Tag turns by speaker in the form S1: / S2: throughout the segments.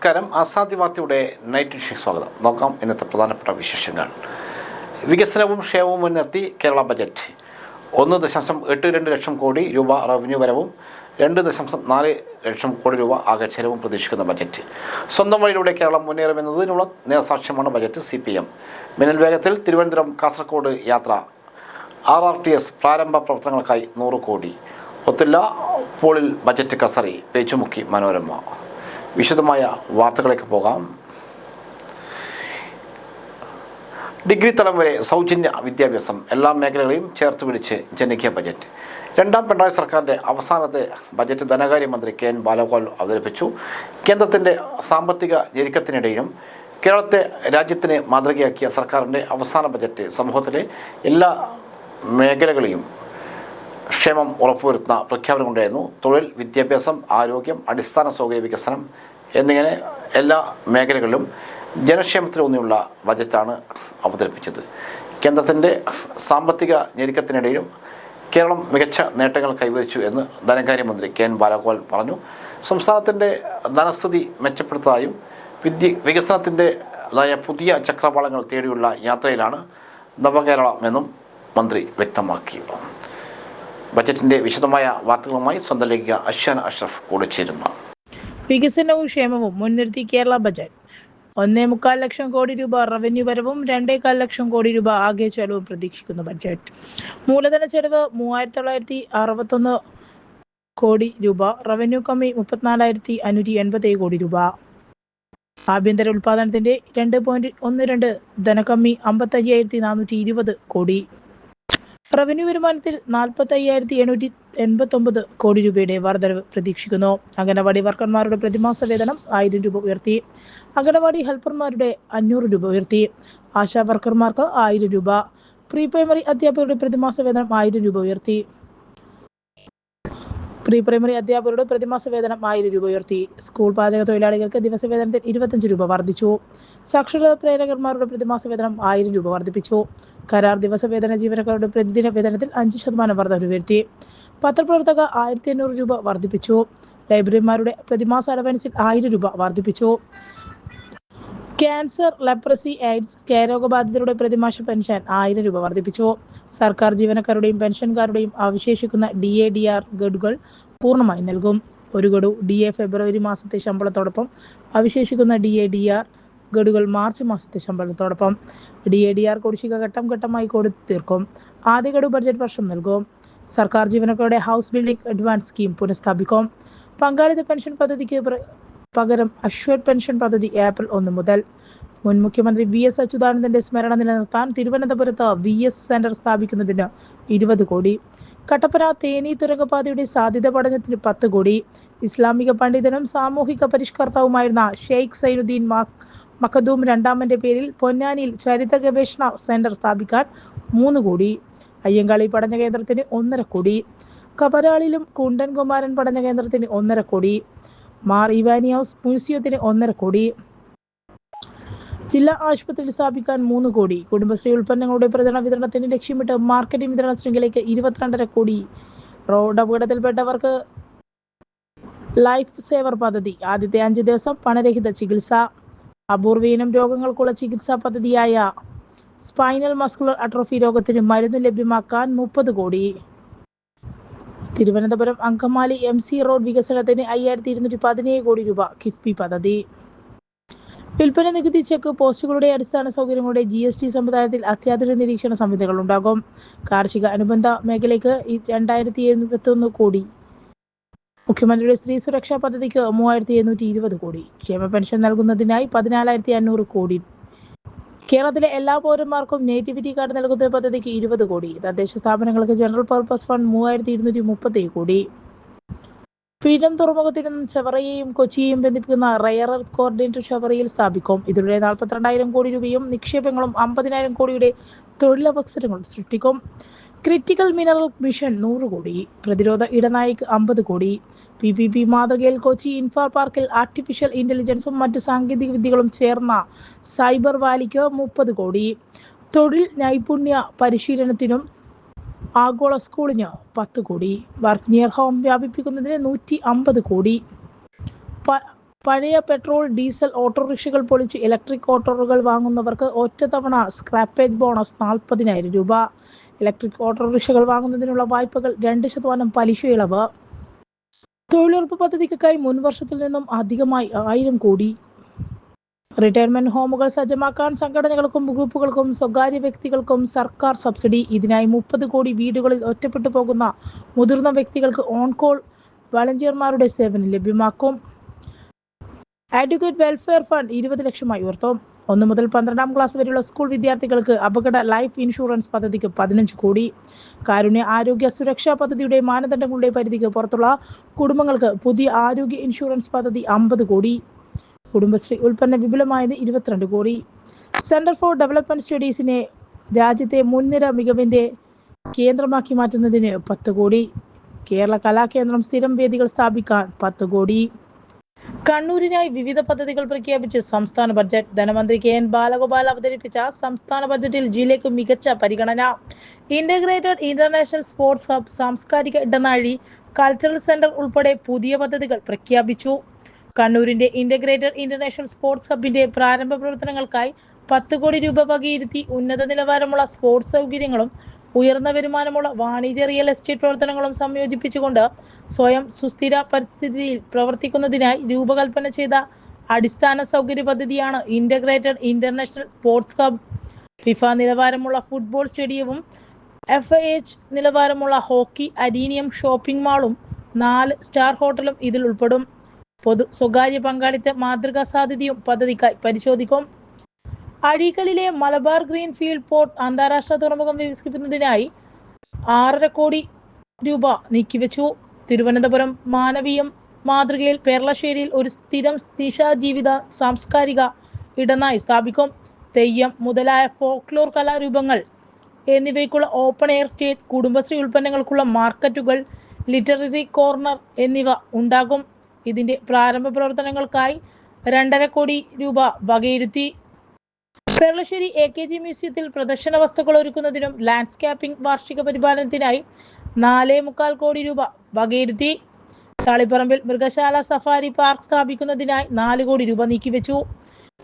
S1: നമസ്കാരം. ആസാദി വാർത്തയുടെ നൈറ്റ് വിഷയം സ്വാഗതം. നോക്കാം ഇന്നത്തെ പ്രധാനപ്പെട്ട വിശേഷങ്ങൾ. വികസനവും ക്ഷേമവും മുൻനിർത്തി കേരള ബജറ്റ്. ഒന്ന് ദശാംശം എട്ട് രണ്ട് ലക്ഷം കോടി രൂപ റവന്യൂ വരവും രണ്ട് ദശാംശം നാല് ലക്ഷം കോടി രൂപ ആകെ ചെലവും പ്രതീക്ഷിക്കുന്ന ബജറ്റ്. സ്വന്തം വഴിയിലൂടെ കേരളം മുന്നേറുമെന്നതിനുള്ള നേർസാക്ഷ്യമാണ് ബജറ്റ് സി പി എം മിന്നൽ വേഗത്തിൽ തിരുവനന്തപുരം കാസർഗോഡ് യാത്ര. ആർ ആർ ടി എസ് പ്രാരംഭ പ്രവർത്തനങ്ങൾക്കായി നൂറ് കോടി. ഒത്തില്ല പോളിൽ ബജറ്റ് കസറി. പേച്ചുമുക്കി മനോരമ. വിശദമായ വാർത്തകളേക്ക് പോകാം. ഡിഗ്രി തലം വരെ സൗജന്യ വിദ്യാഭ്യാസം എല്ലാ മേഖലകളെയും ചേർത്ത് പിടിച്ച് ജനകീയ ബജറ്റ്. രണ്ടാം പിണറായി സർക്കാരിന്റെ അവസാനത്തെ ബജറ്റ് ധനകാര്യമന്ത്രി കെ എൻ ബാലഗോപാൽ അവതരിപ്പിച്ചു. കേന്ദ്രത്തിന്റെ സാമ്പത്തിക ഞെരുക്കത്തിനിടയിലും കേരളത്തെ രാജ്യത്തിന് മാതൃകയാക്കിയ സർക്കാരിന്റെ അവസാന ബജറ്റ് സമൂഹത്തിലെ എല്ലാ മേഖലകളെയും ക്ഷേമം ഉറപ്പുവരുത്തുന്ന പ്രഖ്യാപനമുണ്ടായിരുന്നു തൊഴിൽ വിദ്യാഭ്യാസം ആരോഗ്യം അടിസ്ഥാന സൗകര്യ വികസനം എന്നിങ്ങനെ എല്ലാ മേഖലകളിലും ജനക്ഷേമത്തിലൂന്നിയുള്ള ബജറ്റാണ് അവതരിപ്പിച്ചത്. കേന്ദ്രത്തിന്റെ സാമ്പത്തിക ഞെരുക്കത്തിനിടയിലും കേരളം മികച്ച നേട്ടങ്ങൾ കൈവരിച്ചു എന്ന് ധനകാര്യമന്ത്രി കെ എൻ ബാലഗോപാൽ പറഞ്ഞു. സംസ്ഥാനത്തിന്റെ ധനസ്ഥിതി മെച്ചപ്പെടുത്തായും വിദ്യ വികസനത്തിന്റെതായ പുതിയ ചക്രവാളങ്ങൾ തേടിയുള്ള യാത്രയിലാണ് നവകേരളമെന്നും മന്ത്രി വ്യക്തമാക്കി. ബജറ്റിന്റെ വിശദമായ വാർത്തകളുമായി സ്വന്തം ലേഖിക അഷ്യാന അഷ്റഫ് കൂടെ ചേരുന്നു.
S2: വികസനവും ക്ഷേമവും മുൻനിർത്തി കേരള ബജറ്റ്. ഒന്നേ മുക്കാൽ ലക്ഷം കോടി രൂപ റവന്യൂ വരവും രണ്ടേകാൽ ലക്ഷം കോടി രൂപ ആകെ ചെലവും പ്രതീക്ഷിക്കുന്ന ബജറ്റ്. മൂലധന ചെലവ് മൂവായിരത്തി തൊള്ളായിരത്തി അറുപത്തൊന്ന് കോടി രൂപ റവന്യൂ കമ്മി മുപ്പത്തിനാലായിരത്തി അഞ്ഞൂറ്റി എൺപത്തി കോടി രൂപ. ആഭ്യന്തര ഉൽപാദനത്തിന്റെ രണ്ട് പോയിന്റ് ഒന്ന് രണ്ട് ധനകമ്മി അമ്പത്തി അയ്യായിരത്തി നാനൂറ്റി ഇരുപത് കോടി. റവന്യൂ വരുമാനത്തിൽ നാൽപ്പത്തി അയ്യായിരത്തി എണ്ണൂറ്റി എൺപത്തി ഒമ്പത് കോടി രൂപയുടെ വർധനവ് പ്രതീക്ഷിക്കുന്നു. അംഗനവാടി വർക്കർമാരുടെ പ്രതിമാസ വേതനം ആയിരം രൂപ ഉയർത്തി. അംഗനവാടി ഹെൽപ്പർമാരുടെ അഞ്ഞൂറ് രൂപ ഉയർത്തി. ആശാ വർക്കർമാർക്ക് ആയിരം രൂപ. പ്രീ പ്രൈമറി അധ്യാപകരുടെ പ്രതിമാസ വേതനം ആയിരം രൂപ ഉയർത്തി. പ്രീ പ്രൈമറി അധ്യാപകരുടെ പ്രതിമാസ വേതനം ആയിരം രൂപ ഉയർത്തി. സ്കൂൾ പാചക തൊഴിലാളികൾക്ക് ദിവസവേതനത്തിൽ ഇരുപത്തഞ്ച് രൂപ വർദ്ധിച്ചു. സാക്ഷരതാ പ്രേരകന്മാരുടെ പ്രതിമാസ വേതനം ആയിരം രൂപ വർദ്ധിപ്പിച്ചു. കരാർ ദിവസവേതന ജീവനക്കാരുടെ പ്രതിദിന വേതനത്തിൽ അഞ്ച് ശതമാനം വർധന വരുത്തി. പത്രപ്രവർത്തക ആയിരത്തി അഞ്ഞൂറ് രൂപ വർദ്ധിപ്പിച്ചു. ലൈബ്രറിമാരുടെ പ്രതിമാസ അലവൻസിൽ ആയിരം രൂപ വർദ്ധിപ്പിച്ചു. ക്യാൻസർ ലെപ്രസി എയ്ഡ്സ് ക്ഷയരോഗബാധിതരുടെ പ്രതിമാസ പെൻഷൻ ആയിരം രൂപ വർദ്ധിപ്പിച്ചു. സർക്കാർ ജീവനക്കാരുടെയും പെൻഷൻകാരുടെയും അവശേഷിക്കുന്ന ഡി എ ഡി ആർ ഗഡുകൾ പൂർണമായി നൽകും. ഒരു ഗഡു ഡി എ ഫെബ്രുവരി മാസത്തെ ശമ്പളത്തോടൊപ്പം അവശേഷിക്കുന്ന ഡി എ ഡി ആർ ഗഡുകൾ മാർച്ച് മാസത്തെ ശമ്പളത്തോടൊപ്പം. ഡി എ ഡി ആർ കുടിശ്ശിക ഘട്ടം ഘട്ടമായി കൊടുത്തു തീർക്കും. ആദ്യ ഗഡു ബഡ്ജറ്റ് വർഷം നൽകും. സർക്കാർ ജീവനക്കാരുടെ ഹൗസ് ബിൽഡിംഗ് അഡ്വാൻസ് സ്കീം പുനഃസ്ഥാപിക്കും. പങ്കാളിത്ത പെൻഷൻ പദ്ധതിക്ക് പകരം അശ്വർ പെൻഷൻ പദ്ധതി ഏപ്രിൽ ഒന്ന് മുതൽ. മുൻ മുഖ്യമന്ത്രി വി എസ് അച്യുതാനന്ദന്റെ സ്മരണ നിലനിർത്താൻ തിരുവനന്തപുരത്ത് വി എസ് സെന്റർ സ്ഥാപിക്കുന്നതിന് ഇരുപത് കോടി. കട്ടപ്പന തേനി തുരങ്കപാതയുടെ സാധ്യത പഠനത്തിന് പത്ത് കോടി. ഇസ്ലാമിക പണ്ഡിതനും സാമൂഹിക പരിഷ്കർത്താവുമായിരുന്ന ഷെയ്ഖ് സൈനുദ്ദീൻ മഖദൂം രണ്ടാമന്റെ പേരിൽ പൊന്നാനിയിൽ ചരിത്ര ഗവേഷണ സെന്റർ സ്ഥാപിക്കാൻ മൂന്ന് കോടി. അയ്യങ്കാളി പഠന കേന്ദ്രത്തിന് ഒന്നര കോടി. കബരാളിലും കുണ്ടൻകുമാരൻ പഠന കേന്ദ്രത്തിന് ഒന്നര കോടി. മാർ ഇവാനിയോസ് മ്യൂസിയത്തിന് ഒന്നര കോടി. ജില്ലാ ആശുപത്രിയിൽ സ്ഥാപിക്കാൻ മൂന്ന് കോടി. കുടുംബശ്രീ ഉൽപ്പന്നങ്ങളുടെ പ്രചരണ വിതരണത്തിന് ലക്ഷ്യമിട്ട് മാർക്കറ്റിംഗ് വിതരണ ശൃംഖലയ്ക്ക് ഇരുപത്തിരണ്ടര കോടി. റോഡ് അപകടത്തിൽപ്പെട്ടവർക്ക് ലൈഫ് സേവർ പദ്ധതി. ആദ്യത്തെ അഞ്ച് ദിവസം പണരഹിത ചികിത്സ. അപൂർവീനം രോഗങ്ങൾക്കുള്ള ചികിത്സാ പദ്ധതിയായ സ്പൈനൽ മസ്കുലർ അട്രോഫി രോഗത്തിന് മരുന്ന് ലഭ്യമാക്കാൻ മുപ്പത് crore. Thiruvananthapuram Angamaly M C road വികസനത്തിന് അയ്യായിരത്തി ഇരുന്നൂറ്റി പതിനേഴ് കോടി രൂപ കിഫ്ബി പദ്ധതി. വിൽപ്പന നികുതി ചെക്ക് പോസ്റ്റുകളുടെ അടിസ്ഥാന സൗകര്യങ്ങളുടെ ജി എസ് ടി സമുദായത്തിൽ അത്യാധുനിക നിരീക്ഷണ സംവിധാനങ്ങൾ ഉണ്ടാകും കാർഷിക അനുബന്ധ മേഖലയ്ക്ക് രണ്ടായിരത്തി രണ്ടായിരത്തി എഴുപത്തൊന്ന് കോടി. മുഖ്യമന്ത്രിയുടെ സ്ത്രീ സുരക്ഷാ പദ്ധതിക്ക് മൂവായിരത്തി എണ്ണൂറ്റി ഇരുപത് കോടി. ക്ഷേമ പെൻഷൻ നൽകുന്നതിനായി പതിനാലായിരത്തി അഞ്ഞൂറ് കോടി കേരളത്തിലെ എല്ലാ പൗരന്മാർക്കും നേറ്റിവിറ്റി കാർഡ് നൽകുന്ന പദ്ധതിക്ക് ഇരുപത് കോടി. തദ്ദേശ സ്ഥാപനങ്ങൾക്ക് ജനറൽ പർപ്പസ് ഫണ്ട് മൂവായിരത്തി ഇരുന്നൂറ്റി മുപ്പത്തി കോടി. പീഠം തുറമുഖത്തിനും ചവറയെയും കൊച്ചിയെയും ബന്ധിപ്പിക്കുന്ന റയർ കോർഡിനേറ്റർ ചവറയിൽ സ്ഥാപിക്കും. ഇതിലൂടെ നാൽപ്പത്തിരണ്ടായിരം കോടി രൂപയും നിക്ഷേപങ്ങളും അമ്പതിനായിരം കോടിയുടെ തൊഴിലവസരങ്ങളും സൃഷ്ടിക്കും. ക്രിറ്റിക്കൽ മിനറൽ മിഷൻ നൂറ് കോടി പ്രതിരോധ ഇടനായിക്ക് അമ്പത് കോടി പി പി പി മാതൃകയിൽ കൊച്ചി ഇൻഫാ പാർക്കിൽ ആർട്ടിഫിഷ്യൽ ഇന്റലിജൻസും മറ്റ് സാങ്കേതിക വിദ്യകളും ചേർന്ന സൈബർ വാലിക്ക് മുപ്പത് കോടി തൊഴിൽ നൈപുണ്യ പരിശീലനത്തിനും ആഗോള സ്കൂളിന് പത്ത് കോടി വർക്ക് നിയർ ഹോം വ്യാപിപ്പിക്കുന്നതിന് നൂറ്റി അമ്പത് കോടി. പഴയ പെട്രോൾ ഡീസൽ ഓട്ടോറിക്ഷകൾ പൊളിച്ച് ഇലക്ട്രിക് ഓട്ടോറുകൾ വാങ്ങുന്നവർക്ക് ഒറ്റത്തവണ സ്ക്രാപ്പേജ് ബോണസ് നാൽപ്പതിനായിരം രൂപ. ഇലക്ട്രിക് ഓട്ടോറിക്ഷകൾ വാങ്ങുന്നതിനുള്ള വായ്പകൾ രണ്ട് ശതമാനം പലിശ ഇളവ്. തൊഴിലുറപ്പ് പദ്ധതിക്കായി മുൻ വർഷത്തിൽ നിന്നും അധികമായി ആയിരം കോടി. റിട്ടയർമെന്റ് ഹോമുകൾ സജ്ജമാക്കാൻ സംഘടനകൾക്കും ഗ്രൂപ്പുകൾക്കും സ്വകാര്യ വ്യക്തികൾക്കും സർക്കാർ സബ്സിഡി. ഇതിനായി മുപ്പത് കോടി വീടുകളിൽ ഒറ്റപ്പെട്ടു പോകുന്ന മുതിർന്ന വ്യക്തികൾക്ക് ഓൺ കോൾ വളണ്ടിയർമാരുടെ സേവനം ലഭ്യമാക്കും. അഡ്വക്കേറ്റ് വെൽഫെയർ ഫണ്ട് ഇരുപത് ലക്ഷമായി ഉയർത്തും. ഒന്ന് മുതൽ പന്ത്രണ്ടാം ക്ലാസ് വരെയുള്ള സ്കൂൾ വിദ്യാർത്ഥികൾക്ക് അപകട ലൈഫ് ഇൻഷുറൻസ് പദ്ധതിക്ക് പതിനഞ്ച് കോടി. കാരുണ്യ ആരോഗ്യ സുരക്ഷാ പദ്ധതിയുടെ മാനദണ്ഡങ്ങളുടെ പരിധിക്ക് പുറത്തുള്ള കുടുംബങ്ങൾക്ക് പുതിയ ആരോഗ്യ ഇൻഷുറൻസ് പദ്ധതി അമ്പത് കോടി. കുടുംബശ്രീ ഉൽപ്പന്ന വിപുലമായത് ഇരുപത്തിരണ്ട് കോടി. സെന്റർ ഫോർ ഡെവലപ്മെന്റ് സ്റ്റഡീസിനെ രാജ്യത്തെ മുൻനിര മികവിന്റെ കേന്ദ്രമാക്കി മാറ്റുന്നതിന് പത്ത് കോടി. കേരള കലാകേന്ദ്രം സ്ഥിരം വേദികൾ സ്ഥാപിക്കാൻ പത്ത് കോടി. കണ്ണൂരിനായി വിവിധ പദ്ധതികൾ പ്രഖ്യാപിച്ച് സംസ്ഥാന ബഡ്ജറ്റ്. ധനമന്ത്രി കെ എൻ ബാലഗോപാൽ അവതരിപ്പിച്ച സംസ്ഥാന ബഡ്ജറ്റിൽ ജില്ലയ്ക്ക് മികച്ച പരിഗണന. ഇന്റഗ്രേറ്റഡ് ഇന്റർനാഷണൽ സ്പോർട്സ് ഹബ് സാംസ്കാരിക ഇടനാഴി കൾച്ചറൽ സെന്റർ ഉൾപ്പെടെ പുതിയ പദ്ധതികൾ പ്രഖ്യാപിച്ചു. കണ്ണൂരിന്റെ ഇന്റഗ്രേറ്റഡ് ഇന്റർനാഷണൽ സ്പോർട്സ് ഹബിന്റെ പ്രാരംഭ പ്രവർത്തനങ്ങൾക്കായി പത്ത് കോടി രൂപ വകയിരുത്തി ഉന്നത നിലവാരമുള്ള സ്പോർട്സ് സൗകര്യങ്ങളും ഉയർന്ന വരുമാനമുള്ള വാണിജ്യ റിയൽ എസ്റ്റേറ്റ് പ്രവർത്തനങ്ങളും സംയോജിപ്പിച്ചുകൊണ്ട് സ്വയം സുസ്ഥിര പരിസ്ഥിതിയിൽ പ്രവർത്തിക്കുന്നതിനായി രൂപകൽപ്പന ചെയ്ത അടിസ്ഥാന സൗകര്യ പദ്ധതിയാണ് integrated international sports hub FIFA നിലവാരമുള്ള ഫുട്ബോൾ സ്റ്റേഡിയവും എഫ് എച്ച് നിലവാരമുള്ള ഹോക്കി അരീനിയം ഷോപ്പിംഗ് മാളും നാല് സ്റ്റാർ ഹോട്ടലും ഇതിൽ ഉൾപ്പെടും. പൊതു സ്വകാര്യ പങ്കാളിത്ത മാതൃകാ സാധ്യതയും പദ്ധതിക്കായി പരിശോധിക്കും. അഴീക്കലിലെ മലബാർ ഗ്രീൻഫീൽഡ് പോർട്ട് അന്താരാഷ്ട്ര തുറമുഖം വികസിപ്പിക്കുന്നതിനായി ആറര കോടി രൂപ നീക്കിവെച്ചു. തിരുവനന്തപുരം മാനവീയം മാതൃകയിൽ പേർളശ്ശേരിയിൽ ഒരു സ്ഥിരം നിശാജീവിത സാംസ്കാരിക ഇടനായി സ്ഥാപിക്കും. തെയ്യം മുതലായ ഫോക്ലോർ കലാരൂപങ്ങൾ എന്നിവയ്ക്കുള്ള ഓപ്പൺ എയർ സ്റ്റേജ് കുടുംബശ്രീ ഉൽപ്പന്നങ്ങൾക്കുള്ള മാർക്കറ്റുകൾ ലിറ്റററി കോർണർ എന്നിവ ഉണ്ടാകും. ഇതിന്റെ പ്രാരംഭ പ്രവർത്തനങ്ങൾക്കായി രണ്ടര കോടി രൂപ വകയിരുത്തി. പെർളശ്ശേരി എ കെ ജി മ്യൂസിയത്തിൽ പ്രദർശന വസ്തുക്കൾ ഒരുക്കുന്നതിനും ലാൻഡ്സ്കേപ്പിംഗ് വാർഷിക പരിപാലനത്തിനായി നാലേ മുക്കാൽ കോടി രൂപ വകയിരുത്തി. തളിപ്പറമ്പിൽ മൃഗശാല സഫാരി പാർക്ക് സ്ഥാപിക്കുന്നതിനായി നാല് കോടി രൂപ നീക്കിവെച്ചു.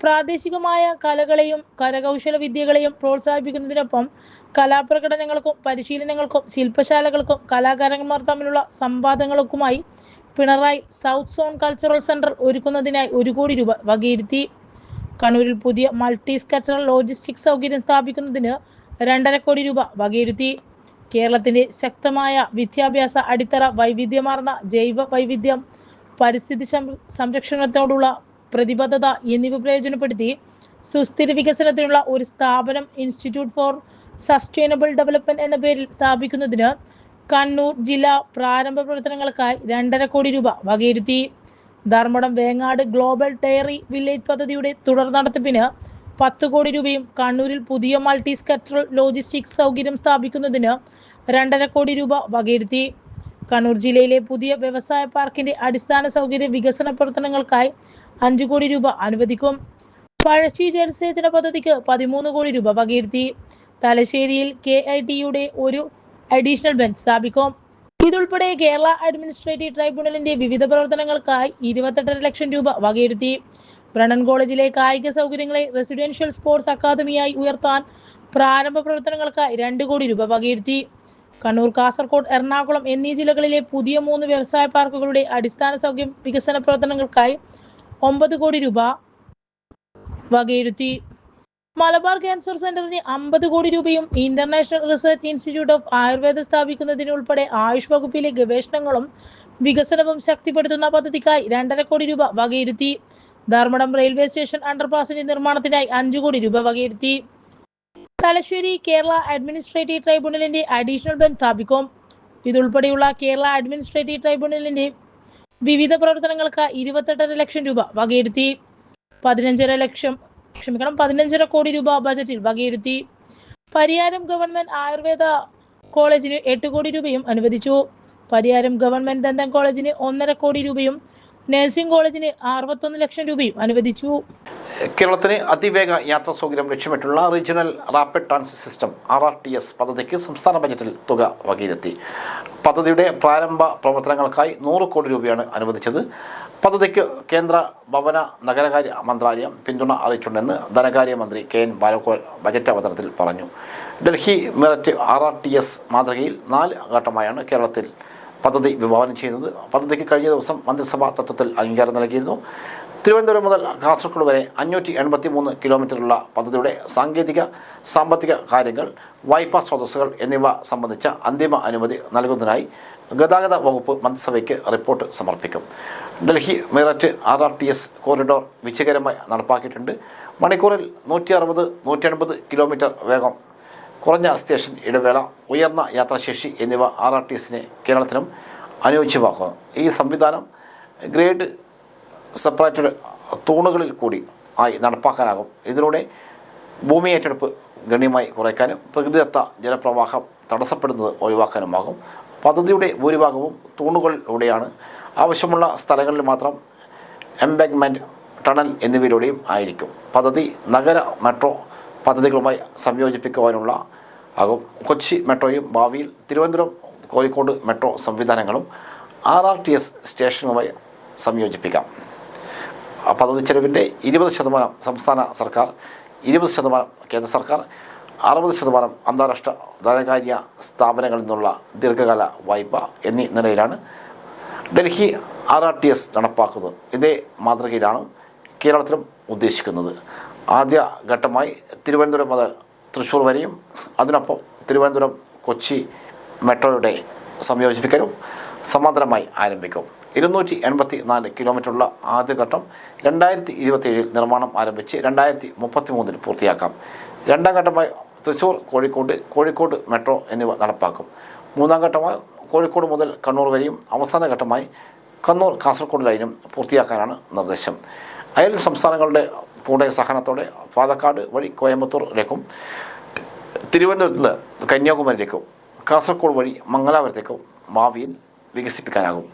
S2: പ്രാദേശികമായ കലകളെയും കരകൗശല വിദ്യകളെയും പ്രോത്സാഹിപ്പിക്കുന്നതിനൊപ്പം കലാപ്രകടനങ്ങൾക്കും പരിശീലനങ്ങൾക്കും ശില്പശാലകൾക്കും കലാകാരന്മാർ തമ്മിലുള്ള സംവാദങ്ങൾക്കുമായി Pinarayi south zone cultural centre ഒരുക്കുന്നതിനായി ഒരു കോടി രൂപ വകയിരുത്തി. കണ്ണൂരിൽ പുതിയ മൾട്ടി സ്കച്ചറൽ ലോജിസ്റ്റിക്സ് സൗകര്യം സ്ഥാപിക്കുന്നതിന് രണ്ടര കോടി രൂപ വകയിരുത്തി. കേരളത്തിന്റെ ശക്തമായ വിദ്യാഭ്യാസ അടിത്തറ വൈവിധ്യമാർന്ന ജൈവ വൈവിധ്യം പരിസ്ഥിതി സംരക്ഷണത്തോടുള്ള പ്രതിബദ്ധത എന്നിവ പ്രയോജനപ്പെടുത്തി സുസ്ഥിര വികസനത്തിനുള്ള ഒരു സ്ഥാപനം ഇൻസ്റ്റിറ്റ്യൂട്ട് ഫോർ സസ്റ്റൈനബിൾ ഡെവലപ്മെന്റ് എന്ന പേരിൽ സ്ഥാപിക്കുന്നതിന് കണ്ണൂർ ജില്ലാ പ്രാരംഭ പ്രവർത്തനങ്ങൾക്കായി രണ്ടര കോടി രൂപ വകയിരുത്തി. Dharmadam Vengad global dairy village പദ്ധതിയുടെ തുടർ നടത്തിപ്പിന് പത്ത് കോടി രൂപയും കണ്ണൂരിൽ പുതിയ മൾട്ടി സ്കറ്ററൽ ലോജിസ്റ്റിക്സ് സൗകര്യം സ്ഥാപിക്കുന്നതിന് രണ്ടര കോടി രൂപ വകയിരുത്തി. കണ്ണൂർ ജില്ലയിലെ പുതിയ വ്യവസായ പാർക്കിന്റെ അടിസ്ഥാന സൗകര്യ വികസന പ്രവർത്തനങ്ങൾക്കായി അഞ്ചു കോടി രൂപ അനുവദിക്കും. പഴശ്ശി ജലസേചന പദ്ധതിക്ക് പതിമൂന്ന് കോടി രൂപ വകയിരുത്തി. തലശ്ശേരിയിൽ കെ ഐ ടിയുടെ ഒരു അഡീഷണൽ ബെഞ്ച് സ്ഥാപിക്കും. ഇതുൾപ്പെടെ കേരള അഡ്മിനിസ്ട്രേറ്റീവ് ട്രൈബ്യൂണലിന്റെ വിവിധ പ്രവർത്തനങ്ങൾക്കായി ഇരുപത്തെട്ടര ലക്ഷം രൂപ വകയിരുത്തി. ബ്രണ്ണൻ കോളേജിലെ കായിക സൗകര്യങ്ങളെ റെസിഡൻഷ്യൽ സ്പോർട്സ് അക്കാദമിയായി ഉയർത്താൻ പ്രാരംഭ പ്രവർത്തനങ്ങൾക്കായി രണ്ട് കോടി രൂപ വകയിരുത്തി. കണ്ണൂർ കാസർകോട് എറണാകുളം എന്നീ ജില്ലകളിലെ പുതിയ മൂന്ന് വ്യവസായ പാർക്കുകളുടെ അടിസ്ഥാന സൗകര്യം വികസന പ്രവർത്തനങ്ങൾക്കായി ഒമ്പത് കോടി രൂപ വകയിരുത്തി. മലബാർ ക്യാൻസർ സെന്ററിന് അമ്പത് കോടി രൂപയും international research institute of Ayurveda സ്ഥാപിക്കുന്നതിനുൾപ്പെടെ Ayush വകുപ്പിലെ ഗവേഷണങ്ങളും വികസനവും ശക്തിപ്പെടുത്തുന്ന പദ്ധതിക്കായി രണ്ടര കോടി രൂപ വകയിരുത്തി. ധർമ്മടം റെയിൽവേ സ്റ്റേഷൻ അണ്ടർപാസിന്റെ നിർമ്മാണത്തിനായി അഞ്ചു കോടി രൂപ വകയിരുത്തി. തലശ്ശേരി കേരള അഡ്മിനിസ്ട്രേറ്റീവ് ട്രൈബ്യൂണലിന്റെ അഡീഷണൽ ബെഞ്ച് സ്ഥാപിക്കും. ഇതുൾപ്പെടെയുള്ള കേരള അഡ്മിനിസ്ട്രേറ്റീവ് ട്രൈബ്യൂണലിന്റെ വിവിധ പ്രവർത്തനങ്ങൾക്ക് ഇരുപത്തെട്ടര ലക്ഷം രൂപ വകയിരുത്തി. പതിനഞ്ചര ലക്ഷം ക്ഷമിക്കണം. പതിനഞ്ചര കോടി രൂപ ബജറ്റിൽ വകയിരുത്തി പരിയാരം ഗവൺമെന്റ് ആയുർവേദ കോളേജിന് എട്ട് കോടി രൂപയും അനുവദിച്ചു. പരിയാരം ഗവൺമെന്റ് ദന്തം കോളേജിന് ഒന്നര കോടി രൂപയും നഴ്സിംഗ് കോളേജിന് അറുപത്തൊന്ന് ലക്ഷം രൂപയും അനുവദിച്ചു.
S1: കേരളത്തിന് അതിവേഗ യാത്രാ സൗകര്യം ലക്ഷ്യമിട്ടുള്ള regional rapid transit system R R T S പദ്ധതിക്ക് സംസ്ഥാന ബജറ്റിൽ തുക വകയിരുത്തി. പദ്ധതിയുടെ പ്രാരംഭ പ്രവർത്തനങ്ങൾക്കായി നൂറ് കോടി രൂപയാണ് അനുവദിച്ചത്. പദ്ധതിക്ക് കേന്ദ്ര ഭവന നഗരകാര്യ മന്ത്രാലയം പിന്തുണ അറിയിച്ചിട്ടുണ്ടെന്ന് ധനകാര്യമന്ത്രി കെ എൻ ബാലഗോപാൽ ബജറ്റ് അവതരണത്തിൽ പറഞ്ഞു. Delhi Meerut R R T S മാതൃകയിൽ നാല് ഘട്ടമായാണ് കേരളത്തിൽ പദ്ധതി വിഭാവനം ചെയ്യുന്നത്. പദ്ധതിക്ക് കഴിഞ്ഞ ദിവസം മന്ത്രിസഭാ തത്വത്തിൽ അംഗീകാരം നൽകിയിരുന്നു. തിരുവനന്തപുരം മുതൽ കാസർഗോഡ് വരെ അഞ്ഞൂറ്റി എൺപത്തി മൂന്ന് കിലോമീറ്ററുള്ള പദ്ധതിയുടെ സാങ്കേതിക സാമ്പത്തിക കാര്യങ്ങൾ വായ്പാ സ്രോതസ്സുകൾ എന്നിവ സംബന്ധിച്ച അന്തിമ അനുമതി നൽകുന്നതിനായി ഗതാഗത വകുപ്പ് മന്ത്രിസഭയ്ക്ക് റിപ്പോർട്ട് സമർപ്പിക്കും. Delhi Meerut R R T S corridor വിജയകരമായി നടപ്പാക്കിയിട്ടുണ്ട്. മണിക്കൂറിൽ നൂറ്റി അറുപത് നൂറ്റി എൺപത് കിലോമീറ്റർ വേഗം കുറഞ്ഞ സ്റ്റേഷൻ ഇടവേള ഉയർന്ന യാത്രാശേഷി എന്നിവ ആർ ആർ ടി എസിനെ കേരളത്തിനും അനുയോജ്യമാക്കുന്നു ഈ സംവിധാനം ഗ്രേഡ് സെപ്പറേറ്റഡ് തൂണുകളിൽ കൂടി ആയി നടപ്പാക്കാനാകും. ഇതിലൂടെ ഭൂമി ഏറ്റെടുപ്പ് ഗണ്യമായി കുറയ്ക്കാനും പ്രകൃതിദത്ത ജലപ്രവാഹം തടസ്സപ്പെടുന്നത് ഒഴിവാക്കാനുമാകും. പദ്ധതിയുടെ ഭൂരിഭാഗവും തൂണുകളിലൂടെയാണ് ആവശ്യമുള്ള സ്ഥലങ്ങളിൽ മാത്രം എംബാങ്ക്മെന്റ് ടണൽ എന്നിവയിലൂടെയും ആയിരിക്കും. പദ്ധതി നഗര മെട്രോ പദ്ധതികളുമായി സംയോജിപ്പിക്കുവാനുള്ള ആകും. കൊച്ചി മെട്രോയും ഭാവിയിൽ തിരുവനന്തപുരം കോഴിക്കോട് മെട്രോ സംവിധാനങ്ങളും ആർ ആർ ടി എസ് സ്റ്റേഷനുമായി സംയോജിപ്പിക്കാം. പദ്ധതി ചെലവിന്റെ ഇരുപത് ശതമാനം സംസ്ഥാന സർക്കാർ ഇരുപത് ശതമാനം കേന്ദ്ര സർക്കാർ അറുപത് ശതമാനം അന്താരാഷ്ട്ര ധനകാര്യ സ്ഥാപനങ്ങളിൽ നിന്നുള്ള ദീർഘകാല വായ്പ എന്നീ നിലയിലാണ് Delhi R R T S നടപ്പാക്കുന്നത് ഇതേ മാതൃകയിലാണ് കേരളത്തിലും ഉദ്ദേശിക്കുന്നത്. ആദ്യ ഘട്ടമായി തിരുവനന്തപുരം മുതൽ തൃശ്ശൂർ വരെയും അതിനൊപ്പം തിരുവനന്തപുരം കൊച്ചി മെട്രോയുടെ സംയോജിപ്പിക്കലും സമാന്തരമായി ആരംഭിക്കും. ഇരുന്നൂറ്റി എൺപത്തി നാല് കിലോമീറ്ററുള്ള ആദ്യഘട്ടം രണ്ടായിരത്തി ഇരുപത്തിയേഴിൽ നിർമ്മാണം ആരംഭിച്ച് രണ്ടായിരത്തി മുപ്പത്തി മൂന്നിൽ പൂർത്തിയാക്കാം. രണ്ടാം ഘട്ടമായി തൃശ്ശൂർ കോഴിക്കോട് കോഴിക്കോട് മെട്രോ എന്നിവ നടപ്പാക്കും. മൂന്നാം ഘട്ടമായി കോഴിക്കോട് മുതൽ കണ്ണൂർ വരെയും അവസാന ഘട്ടമായി കണ്ണൂർ കാസർഗോഡ് ലൈനും പൂർത്തിയാക്കാനാണ് നിർദ്ദേശം. അയൽ സംസ്ഥാനങ്ങളുടെ കൂടെ സഹനത്തോടെ പാലക്കാട് വഴി കോയമ്പത്തൂരിലേക്കും തിരുവനന്തപുരത്ത് നിന്ന് കന്യാകുമാരിയിലേക്കും കാസർഗോഡ് വഴി മംഗലാപുരത്തേക്കും ഭാവിയിൽ വികസിപ്പിക്കാനാകും.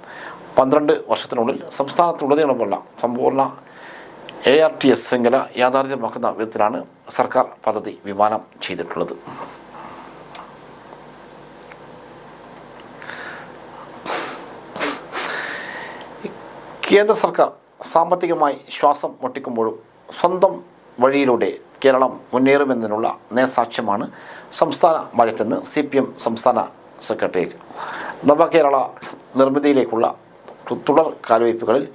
S1: പന്ത്രണ്ട് വർഷത്തിനുള്ളിൽ സംസ്ഥാനത്തുടനീളമുള്ള സമ്പൂർണ എ ആർ ടി എസ് ശൃംഖല യാഥാർത്ഥ്യമാക്കുന്ന വിധത്തിലാണ് സർക്കാർ പദ്ധതി വിമാനം ചെയ്തിട്ടുള്ളത്. കേന്ദ്ര സർക്കാർ സാമ്പത്തികമായി ശ്വാസം മുട്ടിക്കുമ്പോഴും സ്വന്തം വഴിയിലൂടെ കേരളം മുന്നേറുമെന്നതിനുള്ള നേസാക്ഷ്യമാണ് സംസ്ഥാന ബജറ്റെന്ന് സി പി എം സംസ്ഥാന സെക്രട്ടേറിയറ്റ്. നവകേരള നിർമ്മിതിയിലേക്കുള്ള തുടർ കാൽവയ്പ്പുകളിൽ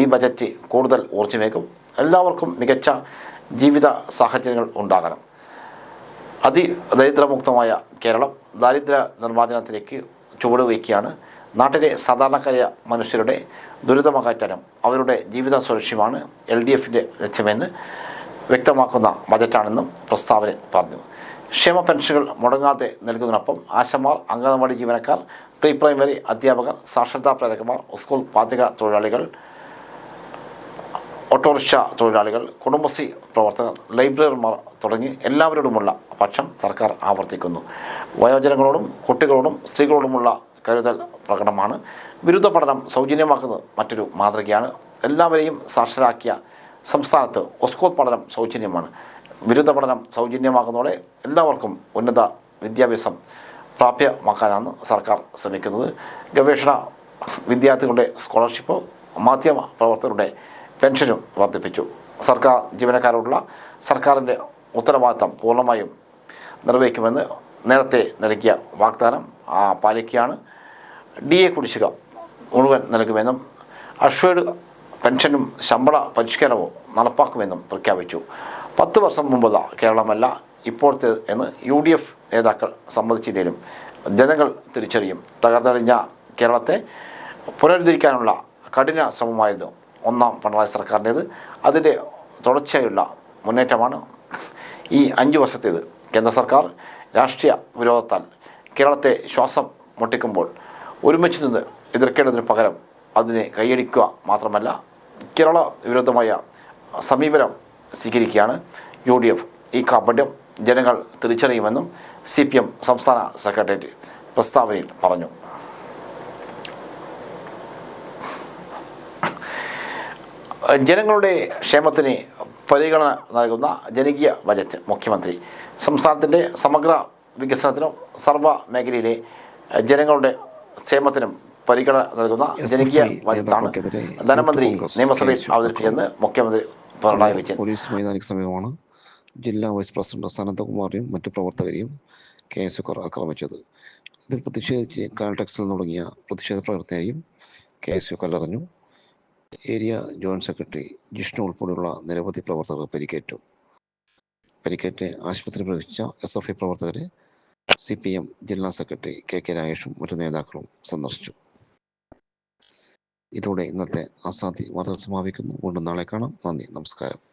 S1: ഈ ബജറ്റ് കൂടുതൽ ഊർജമേകും. എല്ലാവർക്കും മികച്ച ജീവിത സാഹചര്യങ്ങൾ ഉണ്ടാകണം. അതിദരിദ്രമുക്തമായ കേരളം ദാരിദ്ര്യ നിർമ്മാർജനത്തിലേക്ക് ചുവടുവയ്ക്കുകയാണ് നാട്ടിലെ സാധാരണക്കാരായ മനുഷ്യരുടെ ദുരിതമകറ്റാനും അവരുടെ ജീവിത സുരക്ഷയുമാണ് എൽ ഡി എഫിന്റെ ലക്ഷ്യമെന്ന് വ്യക്തമാക്കുന്ന ബജറ്റാണെന്നും പ്രസ്താവന പറഞ്ഞു. ക്ഷേമ പെൻഷനുകൾ മുടങ്ങാതെ നൽകുന്നതിനൊപ്പം ആശമാർ അംഗനവാടി ജീവനക്കാർ പ്രീ പ്രൈമറി അധ്യാപകർ സാക്ഷരതാ പ്രേരകന്മാർ സ്കൂൾ പാചക തൊഴിലാളികൾ ഓട്ടോറിക്ഷ തൊഴിലാളികൾ കുടുംബശ്രീ പ്രവർത്തകർ ലൈബ്രറിമാർ തുടങ്ങി എല്ലാവരോടുമുള്ള പക്ഷം സർക്കാർ ആവർത്തിക്കുന്നു. വയോജനങ്ങളോടും കുട്ടികളോടും സ്ത്രീകളോടുമുള്ള കരുതൽ പ്രകടമാണ്. ബിരുദ പഠനം സൗജന്യമാക്കുന്നത് മറ്റൊരു മാതൃകയാണ്. എല്ലാവരെയും സാക്ഷരാക്കിയ സംസ്ഥാനത്ത് ഒസ്കോത്ത് പഠനം സൗജന്യമാണ്. ബിരുദ പഠനം സൗജന്യമാക്കുന്നതോടെ എല്ലാവർക്കും ഉന്നത വിദ്യാഭ്യാസം പ്രാപ്യമാക്കാനാണ് സർക്കാർ ശ്രമിക്കുന്നത്. ഗവേഷണ വിദ്യാർത്ഥികളുടെ സ്കോളർഷിപ്പ് മാധ്യമ പ്രവർത്തകരുടെ പെൻഷനും വർദ്ധിപ്പിച്ചു. സർക്കാർ ജീവനക്കാരോടുള്ള സർക്കാരിന്റെ ഉത്തരവാദിത്തം പൂർണമായും നിർവഹിക്കുമെന്ന് നേരത്തെ നൽകിയ വാഗ്ദാനം പാലിക്കുകയാണ് ഡി എ കുടിശ്ശിക മുഴുവൻ നൽകുമെന്നും അഷ്വേഡ് പെൻഷനും ശമ്പള പരിഷ്കരണവും നടപ്പാക്കുമെന്നും പ്രഖ്യാപിച്ചു. പത്ത് വർഷം മുമ്പുള്ള കേരളമല്ല ഇപ്പോഴത്തെ എന്ന് യു ഡി എഫ് നേതാക്കൾ സമ്മതിച്ചില്ലെങ്കിലും ജനങ്ങൾ തിരിച്ചറിയും. തകർന്നടിഞ്ഞ കേരളത്തെ പുനരുദ്ധരിക്കാനുള്ള കഠിന ശ്രമമായിരുന്നു ഒന്നാം പിണറായി സർക്കാരിന്റേത്. അതിന്റെ തുടർച്ചയായുള്ള മുന്നേറ്റമാണ് ഈ അഞ്ച് വർഷത്തേത്. കേന്ദ്ര സർക്കാർ രാഷ്ട്രീയ വിരോധത്താൽ കേരളത്തെ ശ്വാസം മുട്ടിക്കുമ്പോൾ ഒരുമിച്ച് നിന്ന് എതിർക്കേണ്ടതിന് പകരം അതിനെ കൈയടിക്കുക മാത്രമല്ല കേരള വിരുദ്ധമായ സമീപനം സ്വീകരിക്കുകയാണ് യു ഡി എഫ് ഈ കാപട്യം ജനങ്ങൾ തിരിച്ചറിയുമെന്നും സി പി എം സംസ്ഥാന സെക്രട്ടേറിയറ്റ് പ്രസ്താവനയിൽ പറഞ്ഞു. ജനങ്ങളുടെ ക്ഷേമത്തിന് പരിഗണന നൽകുന്ന ജനകീയ ബജറ്റ് മുഖ്യമന്ത്രി. സംസ്ഥാനത്തിന്റെ സമഗ്ര വികസനത്തിനും സർവ മേഖലയിലെ ജനങ്ങളുടെ ക്ഷേമത്തിനും പരിഗണന നൽകുന്ന ജനകീയ ബജറ്റാണ് ധനമന്ത്രി നിയമസഭയിൽ അവതരിപ്പിച്ചെന്ന് മുഖ്യമന്ത്രി പിണറായി വിജയൻ.
S3: പോലീസ് മൈതാനിക്ക് സമീപമാണ് ജില്ലാ വൈസ് പ്രസിഡന്റ് സനന്ദകുമാറിയും മറ്റു പ്രവർത്തകരെയും കെ എസ് യുക്കാർ ആക്രമിച്ചത്. ഇതിൽ പ്രതിഷേധിച്ച് കാൽടെക്സിൽ തുടങ്ങിയ പ്രതിഷേധ പ്രവർത്തകരെയും കെ എസ് യു കല്ലെറിഞ്ഞു. ഏരിയ ജോയിന്റ് സെക്രട്ടറി ജിഷ്ണു ഉൾപ്പെടെയുള്ള നിരവധി പ്രവർത്തകർ പരിക്കേറ്റു. പരിക്കേറ്റ് ആശുപത്രി പ്രവേശിച്ച എസ് എഫ് ഐ പ്രവർത്തകരെ സി പി എം ജില്ലാ സെക്രട്ടറി കെ കെ രാഗേഷും മറ്റു നേതാക്കളും സന്ദർശിച്ചു. ഇതോടെ ഇന്നത്തെ ആസാദി വാർത്തകൾ സമാപിക്കുന്നു. വീണ്ടും നാളെ കാണാം. നന്ദി. നമസ്കാരം.